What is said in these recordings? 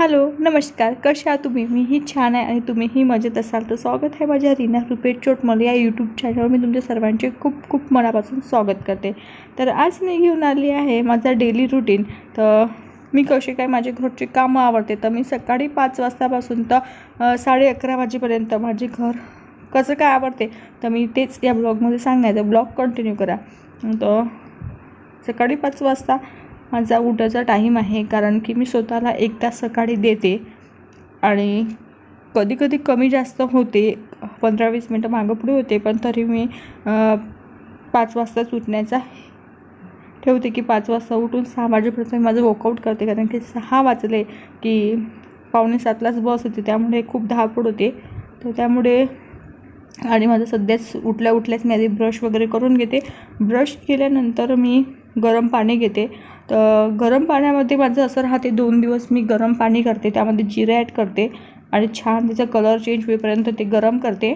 Hello नमस्कार. कसे आहात तुम्ही? मीही छान आहे आणि तुम्हीही मजेत असाल तर स्वागत आहे माझ्या रीना रुपेट चोटमल या यूट्यूब चॅनलवर मी तुमच्या सर्वांचे खूप खूप मनापासून स्वागत करते. तर आज मी घेऊन आली आहे माझा डेली रुटीन तर मी कसे काय माझे घरचे कामं आवडते तर मी सकाळी पाच वाजतापासून तर साडे अकरा वाजेपर्यंत माझे घर कसं काय आवडते तर मी तेच या ब्लॉगमध्ये सांगायचं ब्लॉग कंटिन्यू करा. तर सकाळी पाच वाजता माझा उठायचा टाईम आहे कारण की मी स्वतःला एक तास सकाळी देते आणि कधी कधी कमी जास्त होते. पंधरा वीस मिनटं मागं पुढे होते पण तरी मी पाच वाजताच उठण्याचा ठेवते की पाच वाजता उठून सहा वाजेपर्यंत मी माझं वर्कआउट करते कारण की सहा वाजले की पावणे सातलाच बस होती त्यामुळे खूप धावपड होते. तर त्यामुळे आणि माझं सध्याच उठल्या उठल्याच मी आधी ब्रश वगैरे करून घेते. ब्रश केल्यानंतर मी गरम पाणी घेते. तर गरम पाण्यामध्ये माझं असं राहते दोन दिवस मी गरम पाणी करते त्यामध्ये जिरे ॲड करते आणि छान त्याचा कलर चेंज होईपर्यंत ते गरम करते.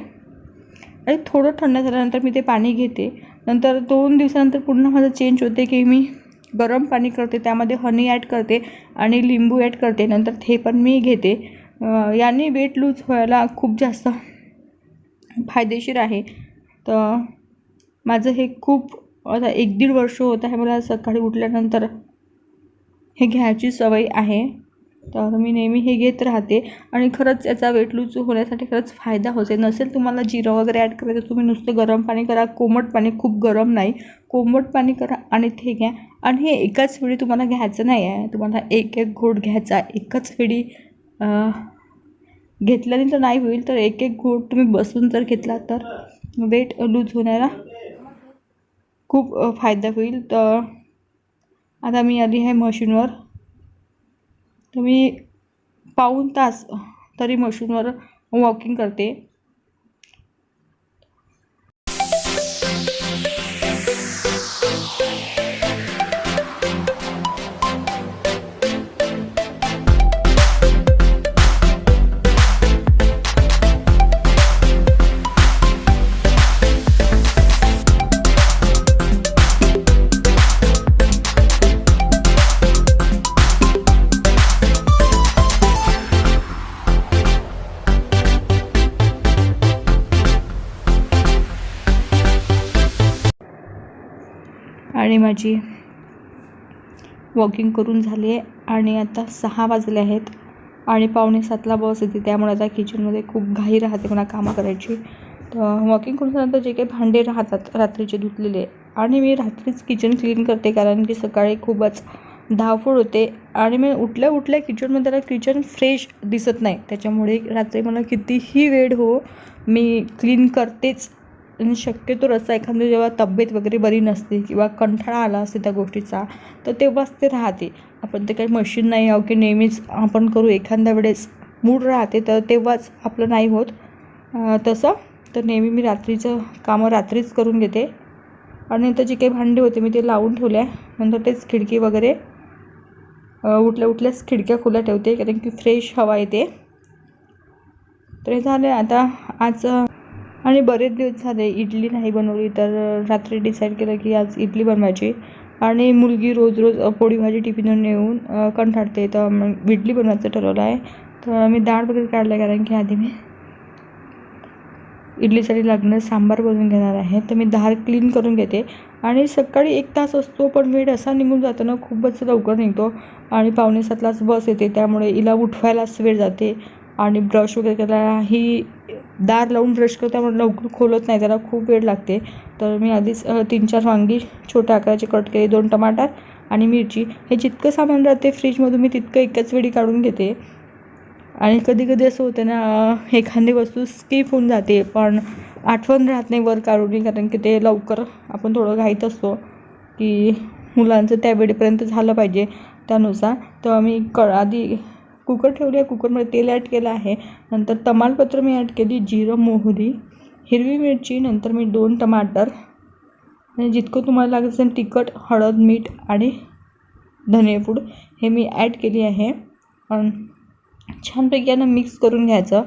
आणि थोडं थंड झाल्यानंतर मी ते पाणी घेते. नंतर दोन दिवसानंतर पुन्हा माझं चेंज होते की मी गरम पाणी करते त्यामध्ये हनी ॲड करते आणि लिंबू ॲड करते. नंतर ते पण मी घेते. याने वेट लूज व्हायला खूप जास्त फायदेशीर आहे. तर माझं हे खूप आता एक दीड वर्ष होत आहे मला सकाळी उठल्यानंतर हे घ्यायची सवय आहे. तर मी नेहमी हे घेत राहते आणि खरंच याचा वेट लूज होण्यासाठी खरंच फायदा होते. नसेल तुम्हाला जिरं वगैरे ॲड करायचं तुम्ही नुसतं गरम पाणी करा. कोमट पाणी खूप गरम नाही. कोमट पाणी करा आणि ते घ्या. आणि हे एकाच वेळी तुम्हाला घ्यायचं नाही आहे. तुम्हाला एक एक घोट घ्यायचा एकाच वेळी घेतल्याने तर नाही होईल तर एक एक घोट तुम्ही बसून जर घेतला तर वेट लूज होण्याला खूप फायदा होईल. तर आता मी आली आहे मशीनवर. तर मी पाऊण तास तरी मशीनवर वॉकिंग करते. आणि माझी वॉकिंग करून झाली आहे. आणि आता सहा वाजले आहेत. आणि पावणे सातला बस येते. त्यामुळे आता किचनमध्ये खूप घाई राहते मला कामं करायची. तर वॉकिंग करून झाल्यानंतर जे काही भांडे राहतात रात्रीचे धुतलेले. आणि मी रात्रीच किचन क्लीन करते कारण की सकाळी खूपच धावपळ होते. आणि मी उठल्या उठल्या किचनमध्ये त्याला किचन फ्रेश दिसत नाही. त्याच्यामुळे रात्री मला कितीही वेळ हो मी क्लीन करतेच. आणि शक्यतो रस्ता एखादी जेव्हा तब्येत वगैरे बरी नसते किंवा कंठाळा आला असते त्या गोष्टीचा तर तेव्हाच ते राहते. आपण ते काही मशीन नाही आहो की नेहमीच आपण करू. एखाद्या वेळेस मूड राहते तर तेव्हाच आपलं नाही होत. तसं. तर नेहमी मी रात्रीचं कामं रात्रीच करून घेते. आणि नंतर जे काही भांडे होते मी ते लावून ठेवले आहे नंतर तेच खिडकी वगैरे उठल्या उठल्याच खिडक्या खुल्या ठेवते. कारण की फ्रेश हवा येते. तर हे झालं आता आज आणि बरेच दिवस झाले इडली नाही बनवली तर रात्री डिसाईड केलं की आज इडली बनवायची. आणि मुलगी रोज रोज पोळी भाजी टिफिनून नेऊन अ, कंटाळते तर मग इडली बनवायचं ठरवलं आहे. तर मी डाळ वगैरे काढलं कारण की आधी मी इडलीसाठी लागणं सांबार बनवून घेणार आहे. तर मी डाळ क्लीन करून घेते. आणि सकाळी एक तास असतो पण वेळ असा निघून जातो ना खूपच लवकर निघतो. आणि पावणे सातलाच बस येते त्यामुळे हिला उठवायलाच वेळ जाते. आणि ब्रश वगैरे करायला ही दार लावून ब्रश करतो त्यामुळे लवकर खोलत नाही त्याला खूप वेळ लागते. तर मी आधीच तीन चार वांगी छोट्या आकाराचे कट केले दोन टमाटर आणि मिरची. हे जितकं सामान राहते फ्रीजमधून मी तितकं एकाच वेळी काढून घेते. आणि कधी कधी असं होतं ना एखादी वस्तू स्किप होऊन जाते पण आठवण राहत नाही वर काढून कारण की ते लवकर आपण थोडं घाईत असतो की मुलांचं त्या वेळेपर्यंत झालं पाहिजे त्यानुसार. तर मी क आधी कुकर ठेवली आहे. कुकरमध्ये तेल ॲड केलं आहे. नंतर तमालपत्र मी ॲड केली. जिरं मोहरी हिरवी मिरची नंतर मी दोन टमाटर. आणि जितकं तुम्हाला लागत असेल तिखट हळद मीठ आणि धनेपूड हे मी ॲड केली आहे. आणि छानपैकी यांना मिक्स करून घ्यायचं.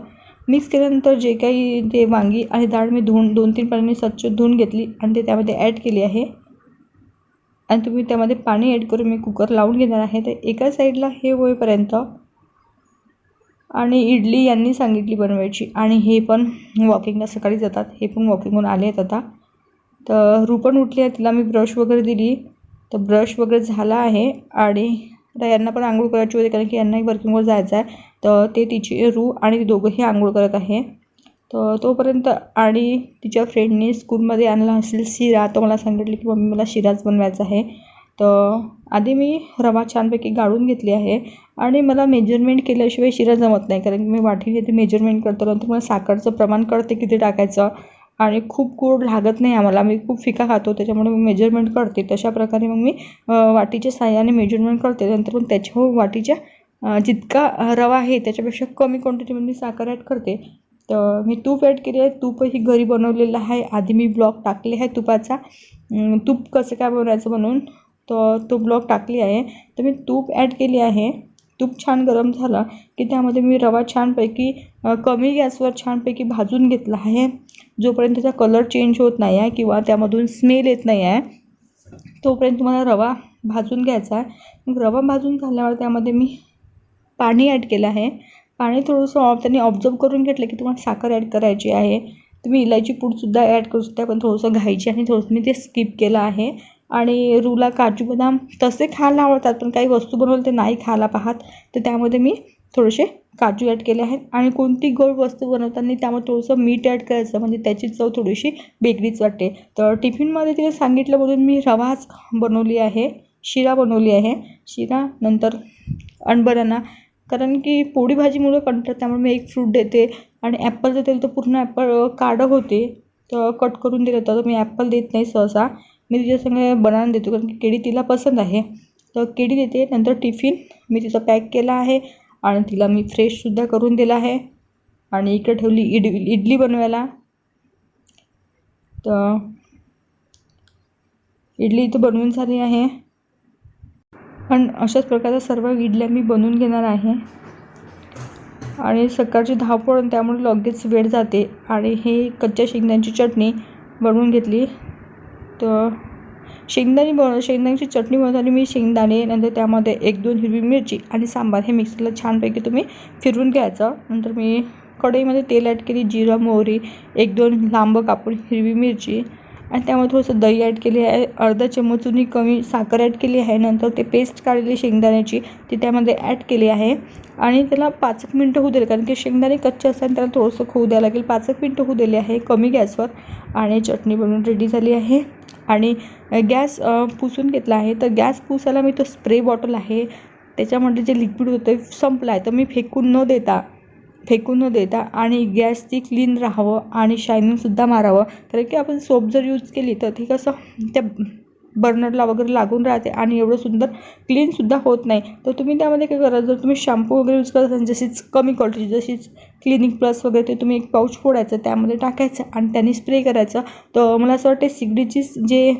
मिक्स केल्यानंतर जे काही ते वांगी आणि डाळ मी धुवून दोन तीन पाण्याने स्वच्छ धुवून घेतली आणि ते त्यामध्ये ॲड केली आहे. आणि तुम्ही त्यामध्ये पाणी ॲड करून मी कुकर लावून घेणार आहे. तर एका साईडला हे होईपर्यंत आणि इडली यांनी सांगितली बनवायची. आणि हे पण वॉकिंगला सकाळी जातात. हे पण वॉकिंगहून आले आहेत आता. तर रू पण उठली आहे. तिला मी ब्रश वगैरे दिली. तर ब्रश वगैरे झाला आहे. आणि आता यांना पण आंघोळ करायची होती. कारण की यांनाही वर्किंगवर जायचं आहे. तर ते तिची रू आणि दोघंही आंघोळ करत आहे. तर तोपर्यंत आणि तिच्या फ्रेंडनी स्कूलमध्ये आणला असेल शिरा. तर मला सांगितलं की मम्मी मला शिराच बनवायचा आहे. तर आधी मी रवा छानपैकी गाळून घेतली आहे आणि मला मेजरमेंट केल्याशिवाय शिरा जमत नाही कारण की मी वाटीने ते मेजरमेंट करतो नंतर मला साखरचं प्रमाण कळते किती टाकायचं आणि खूप गोड लागत नाही आम्हाला. मी खूप फिका खातो त्याच्यामुळे मी मेजरमेंट करते. तशा प्रकारे मग मी वाटीच्या साह्याने मेजरमेंट करते. नंतर मग त्याच्या हो, वाटीच्या जितका रवा आहे त्याच्यापेक्षा कमी क्वांटिटीमध्ये मी साखर ॲड करते. तर मी तूप ॲड केली आहे. तूपही घरी बनवलेलं आहे. आधी मी ब्लॉक टाकले आहे तुपाचा. तूप कसं काय बनवायचं म्हणून तर तो ब्लॉक टाकली आहे. तर मी तूप ॲड केली आहे. तूप छान गरम झाला की त्यामध्ये मी रवा छानपैकी कमी गॅसवर छानपैकी भाजून घेतला आहे. जोपर्यंत त्याचा कलर चेंज होत नाही आहे किंवा त्यामधून स्मेल येत नाही आहे तोपर्यंत तुम्हाला रवा भाजून घ्यायचा आहे. मग रवा भाजून झाल्यावर त्यामध्ये मी पाणी ॲड केलं आहे. पाणी थोडंसं त्यांनी ऑब्झर्व करून घेतलं की तुम्हाला साखर ॲड करायची आहे. तुम्ही इलायची पूडसुद्धा ॲड करू शकता पण थोडंसं घायची आणि थोडंसं मी ते स्किप केलं आहे. आणि रूला काजू बदाम तसे खायला आवडतात पण काही वस्तू बनवलं ते नाही खायला पाहत. तर त्यामध्ये मी थोडेसे काजू ॲड केले आहेत. आणि कोणती गोड वस्तू बनवताना त्यामध्ये थोडंसं मीठ ॲड करायचं म्हणजे त्याची चव थोडीशी वेगळीच वाटते. तर टिफिनमध्ये तिला सांगितलं म्हणून मी रवाच बनवली आहे शिरा बनवली आहे. शिरा नंतर अणबराना कारण की पोळी भाजीमुळे कंटाळ त्यामुळे मी एक फ्रूट देते. आणि ॲपल देते तर पूर्ण ॲपल काढं होते. तर कट करून दिलं तर मी ॲपल देत नाही सहसा. मी तिच्या तिच्यासंगे बनाना देतो कारण की केळी तिला पसंत आहे. तर केळी देते नंतर टिफिन मी तिचा पॅक केला आहे आणि तिला मी फ्रेशसुद्धा करून दिला आहे. आणि इकडे ठेवली इड इडली बनवायला. तर इडली इथं बनवून झाली आहे. पण अशाच प्रकारच्या सर्व इडल्या मी बनवून घेणार आहे. आणि सकाळची धावपळ त्यामुळे लगेच वेळ जाते. आणि हे कच्च्या शेंगदाण्याची चटणी बनवून घेतली. तर शेंगदाणे बन शेंगदाण्याची चटणी बनवताना मी शेंगदाणे नंतर त्यामध्ये एक दोन हिरवी मिरची आणि सांबार हे मिक्सरला छानपैकी तुम्ही फिरवून घ्यायचं. नंतर मी कढईमध्ये तेल ॲड केली जिरा मोहरी एक दोन लांब कापून हिरवी मिरची आणि त्यामध्ये थोडंसं दही ॲड केली आहे. अर्धा चमचूनी कमी साखर ॲड केली आहे. नंतर ते पेस्ट काढलेली शेंगदाण्याची ती त्यामध्ये ॲड केली आहे. आणि त्याला पाच एक मिनटं होऊ दिले कारण की शेंगदाणे कच्चे असताना त्याला थोडंसं खोऊ द्यावं लागेल. पाच एक मिनटं होऊ दिले आहे कमी गॅसवर. आणि चटणी बनवून रेडी झाली आहे. आणि गॅस पुसून घेतला आहे. तर गॅस पुसायला मी तो स्प्रे बॉटल आहे. त्याच्यामध्ये जे लिक्विड होतं संपलं आहे तर मी फेकून न देता फेकून न देता आणि गॅस ती क्लीन राहावं आणि शायनिंगसुद्धा मारावं. कारण की आपण सोप जर यूज केली तर ते कसं त्या बर्नरला वगैरे लागून राहते आणि एवढं सुंदर क्लीनसुद्धा होत नाही. तर तुम्ही त्यामध्ये काय करा जर तुम्ही शॅम्पू वगैरे यूज करत जशीच कमी क्वालिटीची जशीच क्लिनिक प्लस वगैरे ते तुम्ही एक पाऊच फोडायचं त्यामध्ये टाकायचं आणि त्यांनी स्प्रे करायचं. तर मला असं वाटते सिगडीची जे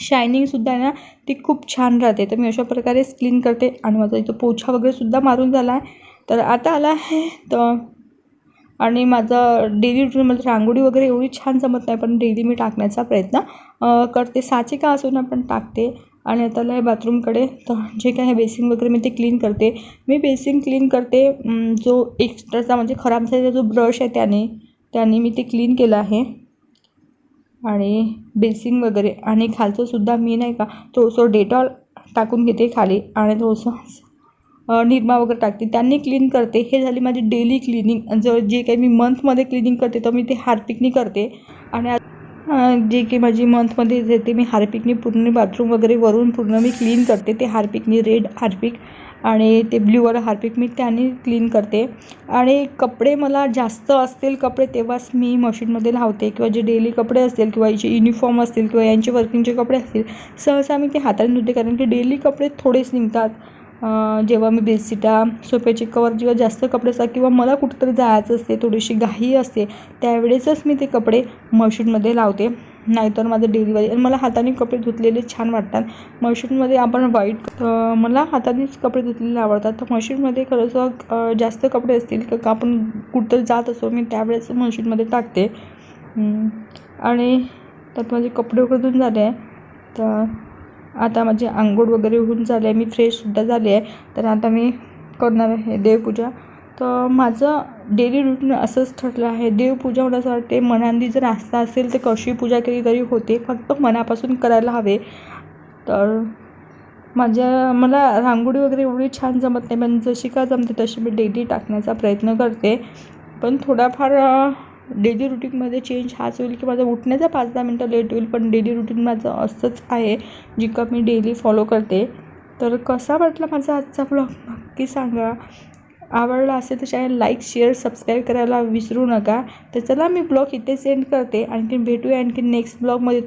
शायनिंगसुद्धा आहे ना ती खूप छान राहते. तर मी अशा प्रकारेच क्लीन करते आणि माझा इथं पोछा वगैरेसुद्धा मारून झाला आहे. तर आता आला आहे तर आणि माझं डेली रुटीनमध्ये रांगोळी वगैरे एवढी छान जमत नाही पण डेली मी टाकण्याचा प्रयत्न करते. साची का असो ना पण टाकते. आणि आता आहे बाथरूमकडे तर जे काय आहे बेसिन वगैरे मी ते क्लीन करते. मी बेसिन क्लीन करते जो एक्स्ट्राचा म्हणजे खराब झालेला जो ब्रश आहे त्याने त्याने मी ते क्लीन केलं आहे. आणि बेसिन वगैरे आणि खालचंसुद्धा मी नाही का थोडंसं डेटॉल टाकून घेते खाली आणि थोडंसं निरमा वगैरे टाकते. त्यांनी क्लीन करते. हे झाली माझी डेली क्लिनिंग जर जे काही मी मंथमध्ये क्लिनिंग करते तर मी ते हार्पिकनी करते. आणि जे काही माझी मंथमध्ये येते मी हार्पिकनी पूर्ण बाथरूम वगैरे वरून पूर्ण मी क्लीन करते. ते हार्पिकनी रेड हार्पिक आणि ते ब्ल्यूवाला हार्पिक मी त्याने क्लीन करते. आणि कपडे मला जास्त असतील कपडे तेव्हाच मी मशीनमध्ये लावते. किंवा जे डेली कपडे असतील किंवा याचे युनिफॉर्म असतील किंवा यांचे वर्किंगचे कपडे असतील सहसा मी ते हाताने धुते. कारण की डेली कपडे थोडेच निघतात. जेव्हा मी बेडशीटा सोफ्याचे कवर जेव्हा जास्त कपडे असतात किंवा मला कुठंतरी जायचं असते थोडीशी घाई असते त्यावेळेसच मी ते कपडे मशीनमध्ये लावते. नाहीतर माझं डेलिवरी आणि मला हाताने कपडे धुतलेले छान वाटतात. मशीनमध्ये आपण वाईट मला हातानेच कपडे धुतलेले आवडतात. तर मशीनमध्ये खरंच जास्त कपडे असतील का आपण कुठं जात असो मी त्यावेळेस मशीनमध्ये टाकते. आणि त्यात माझे कपडे वगैरे झाले. तर आता माझी आंघोळ वगैरे होऊन झाली आहे. मी फ्रेशसुद्धा झाली आहे. तर आता मी करणार आहे देवपूजा. तर माझं डेली रुटीन असंच ठरलं आहे. देवपूजा मला असं वाटते मनांनी जर आस्था असेल तर कशी पूजा केली तरी होते. फक्त मनापासून करायला हवे. तर माझ्या मला रांगोळी वगैरे एवढी छान जमत नाही. पण जशी का जमते तशी मी डेली टाकण्याचा प्रयत्न करते. पण थोडाफार डेली रुटीनमध्ये चेंज हाच होईल की माझं उठण्याचा पाच दहा मिनटं लेट होईल पण डेली रुटीन माझं असंच आहे जी का मी डेली फॉलो करते. तर कसा वाटला माझा आजचा ब्लॉग नक्की सांगा. आवडला असेल तर चॅनल लाईक शेअर सबस्क्राईब करायला विसरू नका. तर चला मी ब्लॉग इथे सेंड करते. आणखीन भेटूया आणखीन नेक्स्ट ब्लॉगमध्ये